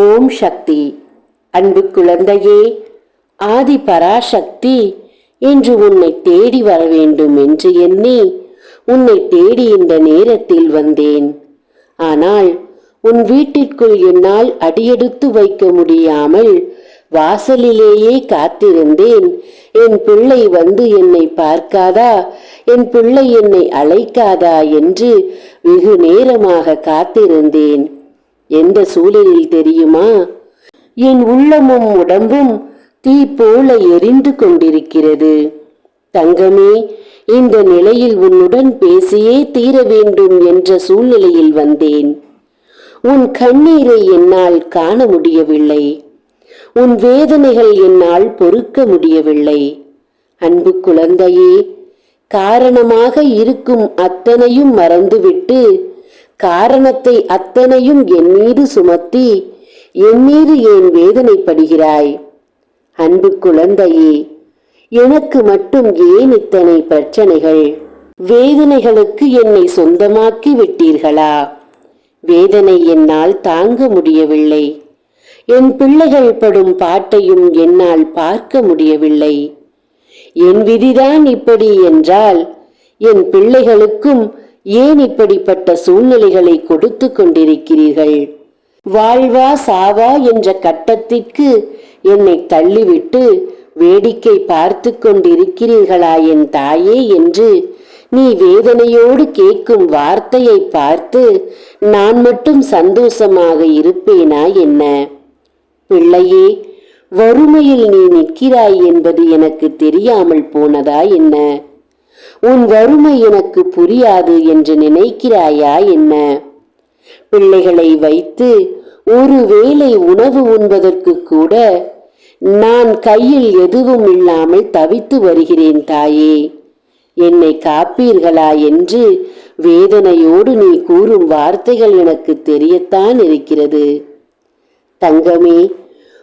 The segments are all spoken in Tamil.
ஓம் சக்தி. அன்பு குழந்தையே ஆதி பராசக்தி இன்று உன்னை தேடி வர வேண்டும் என்று எண்ணி உன்னை தேடி இந்த நேரத்தில் வந்தேன். ஆனால் உன் வீட்டிற்குள் என்னால் அடியெடுத்து வைக்க முடியாமல் வாசலிலேயே காத்திருந்தேன். என் பிள்ளை வந்து என்னை பார்க்காதா என் பிள்ளை என்னை அழைக்காதா என்று வெகு நேரமாக காத்திருந்தேன். எந்த சூழலில் தெரியுமா? என் உள்ளமும் உடம்பும் தீ போல எரிந்து கொண்டிருக்கிறது. தங்கமே இந்த நிலையில் உன்னுடன் பேசியே தீர வேண்டும் என்ற சூழ்நிலையில் வந்தேன். உன் கண்ணீரை என்னால் காண முடியவில்லை. உன் வேதனைகள் என்னால் பொறுக்க முடியவில்லை. அன்பு குழந்தையே காரணமாக இருக்கும் அத்தனையும் மறந்துவிட்டு காரணத்தை அத்தனையும் என் மீது சுமத்தி என் மீது ஏன் வேதனைப்படுகிறாய்? அன்பு குழந்தையே எனக்கு மட்டும் ஏன் இத்தனை பிரச்சனைகள்? வேதனைகளுக்கு என்னை சொந்தமாக்கி விட்டீர்களா வேதனை என்னால் தாங்க முடியவில்லை. என் பிள்ளைகள் படும் பாட்டையும் என்னால் பார்க்க முடியவில்லை. என் விதிதான் இப்படி என்றால் என் பிள்ளைகளுக்கும் ஏன் இப்படிப்பட்ட சூழ்நிலைகளை கொடுத்து கொண்டிருக்கிறீர்கள்? வாழ்வா சாவா என்ற கட்டத்திற்கு என்னை தள்ளிவிட்டு வேடிக்கை பார்த்து கொண்டிருக்கிறீர்களா என் தாயே என்று நீ வேதனையோடு கேட்கும் வார்த்தையை பார்த்து நான் மட்டும் சந்தோஷமாக இருப்பேனா என்ன? பிள்ளையே வறுமையில் நீ நிற்கிறாய் என்பது எனக்கு தெரியாமல் போனதா என்ன? உன் வறுமை எனக்கு புரியாது என்று நினைக்கிறாயா என்ன? பிள்ளைகளை வைத்து ஒரு வேளை உணவு உண்பதற்கு கூட நான் கையில் எதுவும் இல்லாமல் தவித்து வருகிறேன் தாயே. என்னை காப்பீர்களா என்று வேதனையோடு நீ கூறும் வார்த்தைகள் எனக்கு தெரியத்தான் இருக்கிறது. தங்கமே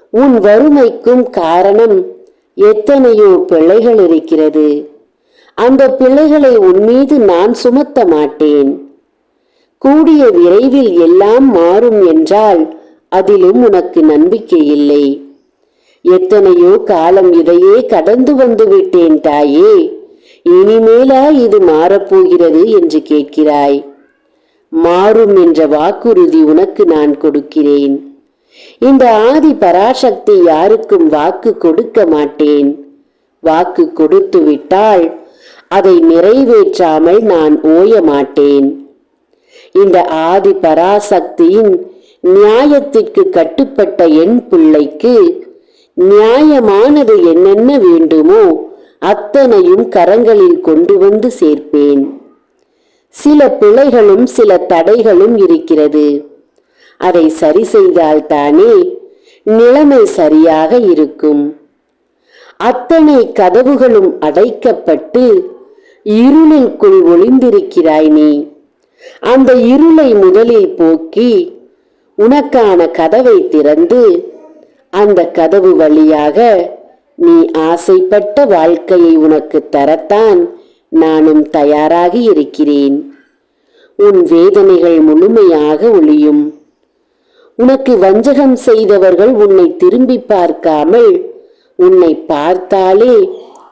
உன் வறுமைக்கும் காரணம் எத்தனையோ பிள்ளைகள் இருக்கிறது. அந்த பிள்ளைகளை உன் மீது நான் சுமத்த மாட்டேன். கூடிய விரைவில் எல்லாம் மாறும் என்றால் அதிலும் உனக்கு நம்பிக்கை இல்லை. எத்தனையோ காலம் இதையே கடந்து வந்து விட்டேன் தாயே. இனிமேலா இது மாறப்போகிறது என்று கேட்கிறாய். மாறும் என்ற வாக்குறுதி உனக்கு நான் கொடுக்கிறேன். இந்த ஆதி பராசக்தி யாருக்கும் வாக்கு கொடுக்க மாட்டேன். வாக்கு கொடுத்து விட்டால் அதை நிறைவேற்றாமல் நான் ஓய மாட்டேன் இந்த ஆதி பராசக்தியின் நியாயத்திற்கு கட்டுப்பட்ட என் பிள்ளைக்கு நியாயமானது என்னென்ன வேண்டுமோ அத்தனையும் கரங்களில் கொண்டு வந்து சேர்ப்பேன். சில பிழைகளும் சில தடைகளும் இருக்கிறது. அதை சரி செய்தால்தானே நிலைமை சரியாக இருக்கும். அத்தனை கதவுகளும் அடைக்கப்பட்டு இருளுக்குள் ஒளிந்திருக்கிறாய் நீ. அந்த இருளை முதலில் போக்கி உனக்கான கதவை திறந்து அந்த கதவு வழியாக நீ ஆசைப்பட்ட வாழ்க்கையை உனக்கு தரத்தான் நானும் தயாராக இருக்கிறேன். உன் வேதனைகள் முழுமையாக ஒளியும் உனக்கு வஞ்சகம் செய்தவர்கள் உன்னை திரும்பி பார்க்காமல் உன்னை பார்த்தாலே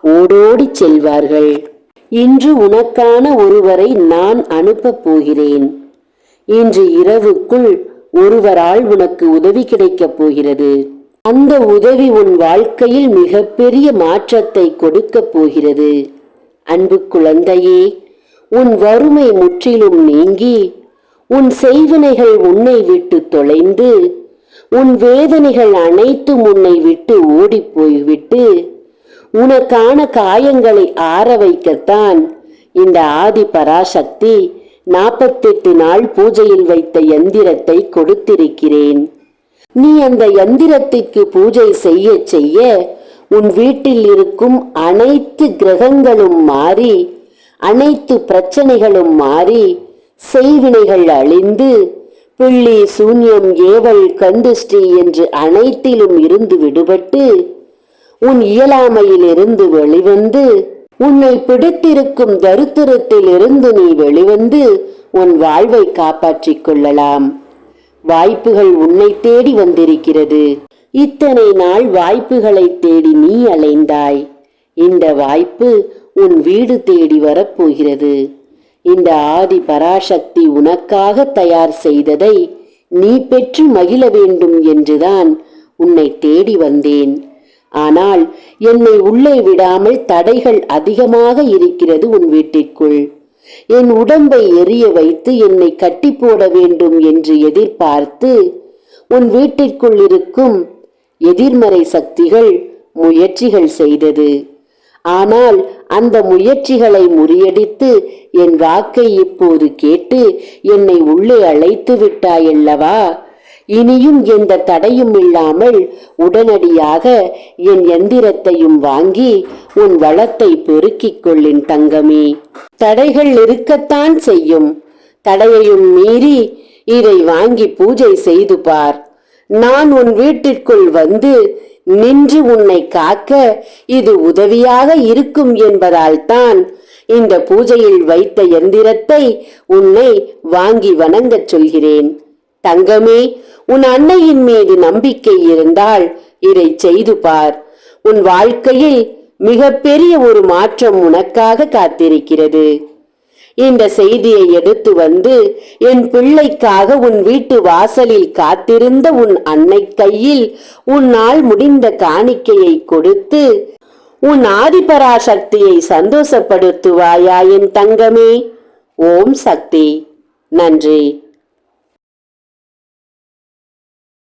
ஓடோடி செல்வார்கள். இன்று உனக்கான ஒருவரை நான் அனுப்பப் போகிறேன். இன்று இரவுக்குள் ஒருவரால் உனக்கு உதவி கிடைக்கப் போகிறது. அந்த உதவி உன் வாழ்க்கையில் மிகப்பெரிய மாற்றத்தை கொடுக்கப் போகிறது. அன்பு குழந்தையே உன் வறுமை முற்றிலும் நீங்கி உன் செய்வினைகள் உன்னை விட்டு தொலைந்து உன் வேதனைகள் அனைத்தும் உன்னை விட்டு ஓடிப்போய்விட்டு உனக்கான காயங்களை ஆற வைக்கத்தான். இந்த ஆதி பராசக்தி நாற்பத்தெட்டு நாள் பூஜையில் வைத்த எந்திரத்தை கொடுத்திருக்கிறேன். நீ அந்த எந்திரத்திற்கு பூஜை செய்ய செய்ய உன் வீட்டில் இருக்கும் அனைத்து கிரகங்களும் மாறி அனைத்து பிரச்சனைகளும் மாறி செய்வினைகள் அழிந்து பிள்ளி சூன்யம் ஏவல் கந்துஷ்டி என்று அனைத்திலும் இருந்து விடுபட்டு உன் இயலாமையிலிருந்து வெளிவந்து உன்னை பிடித்திருக்கும் தருத்திரத்திலிருந்து நீ வெளிவந்து உன் வாழ்வை காப்பாற்றிக் கொள்ளலாம். வாய்ப்புகள் உன்னை தேடி வந்திருக்கிறது. இத்தனை நாள் வாய்ப்புகளை தேடி நீ அலைந்தாய். இந்த வாய்ப்பு உன் வீடு தேடி வரப்போகிறது. இந்த ஆதி பராசக்தி உனக்காக தயார் செய்ததை நீ பெற்று மகிழ வேண்டும் என்றுதான் உன்னை தேடி வந்தேன். ஆனால் என்னை உள்ளே விடாமல் தடைகள் அதிகமாக இருக்கிறது உன் வீட்டிற்குள். என் உடம்பை எரிய வைத்து என்னை கட்டி போட வேண்டும் என்று எதிர்பார்த்து உன் வீட்டிற்குள் இருக்கும் எதிர்மறை சக்திகள் முயற்சிகள் செய்தது. ஆனால் அந்த முயற்சிகளை முறியடித்து என் வாக்கை இப்போது கேட்டு என்னை உள்ளே அழைத்து விட்டாயல்லவா? இனியும் எந்த தடையும் இல்லாமல் உடனடியாக என் எந்திரத்தையும் வாங்கி உன் வளத்தை பெருக்கிக் கொள்ளின் தங்கமே. தடைகள் இருக்கத்தான் செய்யும். தடையையும் மீறி இதை வாங்கி பூஜை செய்து பார். நான் உன் வீட்டிற்குள் வந்து நின்று உன்னை காக்க இது உதவியாக இருக்கும் என்பதால் தான் இந்த பூஜையில் வைத்த எந்திரத்தை உன்னை வாங்கி வணங்கச் சொல்கிறேன். தங்கமே உன் அன்னையின் மீது நம்பிக்கை இருந்தால் இதை செய்து பார். உன் வாழ்க்கையில் மிகப்பெரிய ஒரு மாற்றம் உனக்காக காத்திருக்கிறது. இந்த செய்தியை எடுத்து வந்து என் பிள்ளைக்காக உன் வீட்டு வாசலில் காத்திருந்த உன் அன்னை கையில் உன்னால் முடிந்த காணிக்கையை கொடுத்து உன் ஆதிபராசக்தியை சந்தோஷப்படுத்துவாயா என் தங்கமே? ஓம் சக்தி. நன்றி.